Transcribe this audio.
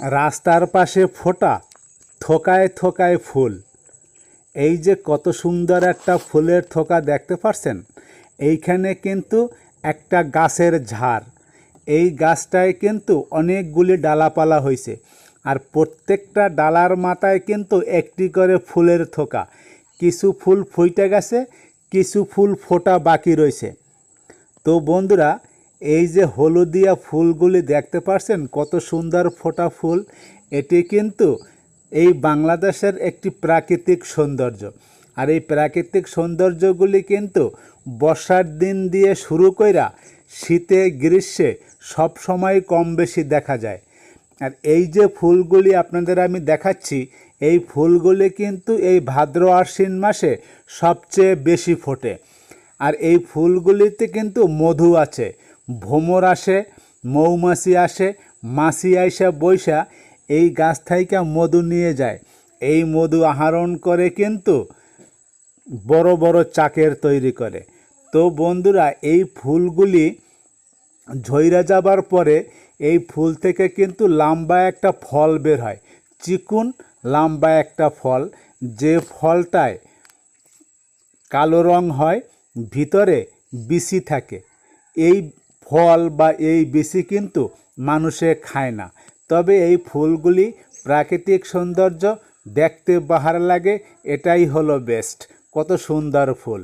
রাস্তার পাশে ফোটা, থোকায় থোকায় ফুল। এই যে কত সুন্দর একটা ফুলের থোকা দেখতে পারছেন, এইখানে কিন্তু একটা গাছের ঝাড়। এই গাছটায় কিন্তু অনেকগুলি ডালাপালা হয়েছে আর প্রত্যেকটা ডালার মাথায় কিন্তু একটি করে ফুলের থোকা। কিছু ফুল ফুইটে গেছে, কিছু ফুল ফোটা বাকি রয়েছে তো বন্ধুরা এই যে হলুদিয়া ফুলগুলি দেখতে পাচ্ছেন কত সুন্দর ফোটা ফুল। এটি কিন্তু এই বাংলাদেশের একটি প্রাকৃতিক সৌন্দর্য। আর এই প্রাকৃতিক সৌন্দর্যগুলি কিন্তু বর্ষার দিন দিয়ে শুরু কইরা শীতে, গ্রীষ্মে সব সময় কম বেশি দেখা যায়। আর এই যে ফুলগুলি আপনাদের আমি দেখাচ্ছি, এই ফুলগুলি কিন্তু এই ভাদ্র আশ্বিন মাসে সবচেয়ে বেশি ফোটে। আর এই ফুলগুলিতে কিন্তু মধু আছে। ভ্রমর আসে, মৌমাছি আসে, মাছি আইসা বৈশা এই গাছ থেকে মধু নিয়ে যায়। এই মধু আহরণ করে কিন্তু বড় বড় চাকের তৈরি করে। তো বন্ধুরা, এই ফুলগুলি ঝইরা যাবার পরে এই ফুল থেকে কিন্তু লম্বা একটা ফল বের হয়। চিকুন লম্বা একটা ফল। যে ফলটায় কালো রং হয়, ভিতরে বিসি থাকে। এই ফল বা এই বেশি কিন্তু মানুষে খায় না। তবে এই ফুলগুলি প্রাকৃতিক সৌন্দর্য দেখতে বাহার লাগে, এটাই হলো বেস্ট কত সুন্দর ফুল।